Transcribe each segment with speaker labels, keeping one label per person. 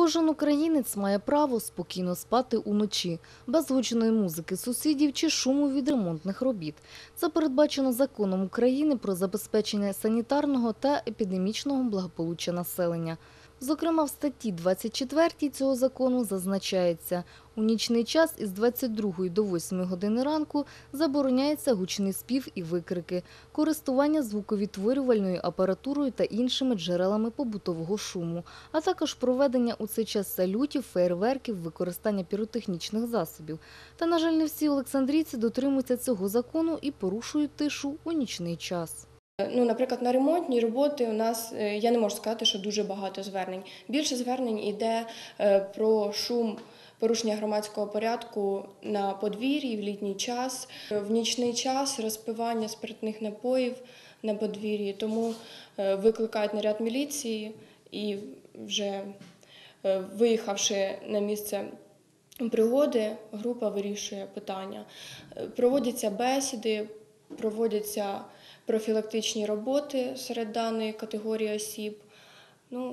Speaker 1: Кожен українець має право спокійно спати уночі, без гучної музики сусідів чи шуму від ремонтних робіт. Це передбачено законом України про забезпечення санітарного та епідемічного благополуччя населення. Зокрема, в статті 24 цього закону зазначається, у нічний час із 22 до 8 години ранку забороняється гучний спів і викрики, користування звуковідтворювальною апаратурою та іншими джерелами побутового шуму, а також проведення у цей час салютів, фейерверків, використання піротехнічних засобів. Та, на жаль, не всі олександрійці дотримуються цього закону і порушують тишу у нічний час.
Speaker 2: Ну, наприклад, на ремонтні роботи у нас е, я не можу сказати, що дуже багато звернень. Більше звернень йде е, про шум. Порушення громадського порядку на подвір'ї в літній час, в нічний час розпивання спиртних напоїв на подвір'ї. Тому е, викликають наряд міліції і вже е, виїхавши на місце пригоди, група вирішує питання. Е, Проводяться бесіди, проводяться профілактичні роботи серед даної категорії осіб. Ну,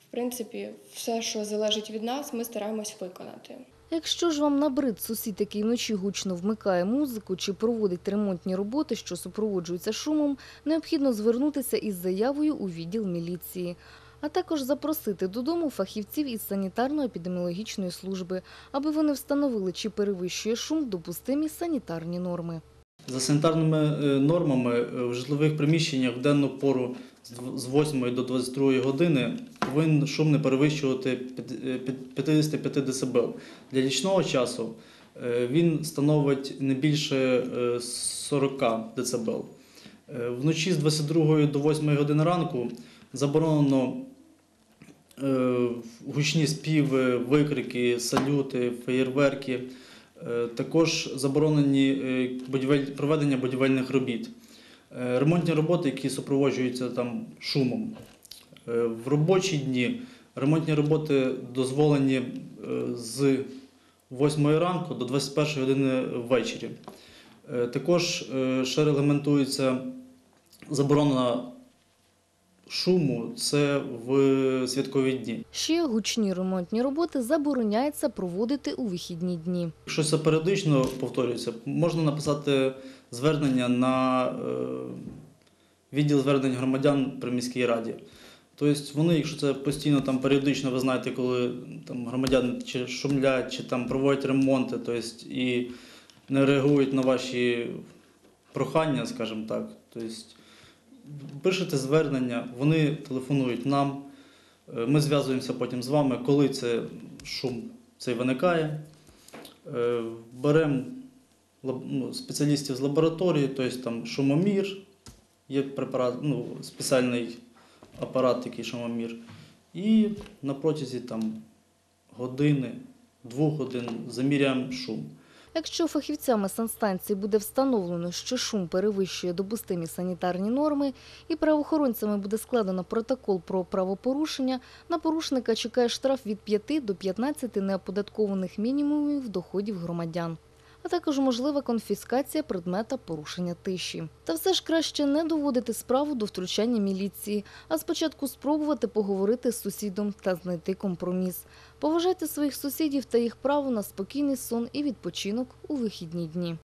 Speaker 2: в принципі, все, що залежить від нас, ми стараємось виконати.
Speaker 1: Якщо ж вам набрид сусід, який вночі гучно вмикає музику чи проводить ремонтні роботи, що супроводжуються шумом, необхідно звернутися із заявою у відділ міліції, а також запросити додому фахівців із санітарно-епідеміологічної служби, аби вони встановили, чи перевищує шум допустимі санітарні норми.
Speaker 3: За санітарними е, нормами е, в житлових приміщеннях в денну пору з 8 до 22 години повинен шум не перевищувати п'ят- е, п'ят- 55 дБ. Для нічного часу він становить не більше е, 40 дБ. Вночі з 22 до 8 години ранку заборонено гучні співи, викрики, салюти, феєрверки. Е, Також заборонені е, проведення будівельних робіт. Е, Ремонтні роботи, які супроводжуються там шумом. В робочі дні ремонтні роботи дозволені з 8 ранку до 21 години ввечері. Також ще регламентується заборона шуму це в святкові дні.
Speaker 1: Ще гучні ремонтні роботи забороняється проводити у вихідні дні.
Speaker 3: Якщо це періодично повторюється, можна написати звернення на е, відділ звернень громадян при міській раді. Тобто вони, якщо це постійно там періодично, ви знаєте, коли там громадяни чи шумлять, чи там проводять ремонти, тобто і не реагують на ваші прохання, скажімо так. Тобто пишете звернення, вони телефонують нам, е, ми зв'язуємося потім з вами, коли це шум цей виникає. Е, Беремо ну, спеціалістів з лабораторії, тобто там шумомір, є препарат, ну, спеціальний апарат, такий шумомір. І на протязі там, години, двох годин заміряємо шум.
Speaker 1: Якщо фахівцями санстанції буде встановлено, що шум перевищує допустимі санітарні норми і правоохоронцями буде складено протокол про правопорушення, на порушника чекає штраф від 5 до 15 неоподаткованих мінімумів доходів громадян. А також можлива конфіскація предмета порушення тиші. Та все ж краще не доводити справу до втручання міліції, а спочатку спробувати поговорити з сусідом та знайти компроміс. Поважайте своїх сусідів та їх право на спокійний сон і відпочинок у вихідні дні.